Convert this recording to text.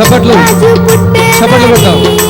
చప్పట్లు చప్పట్లు కొడతాం.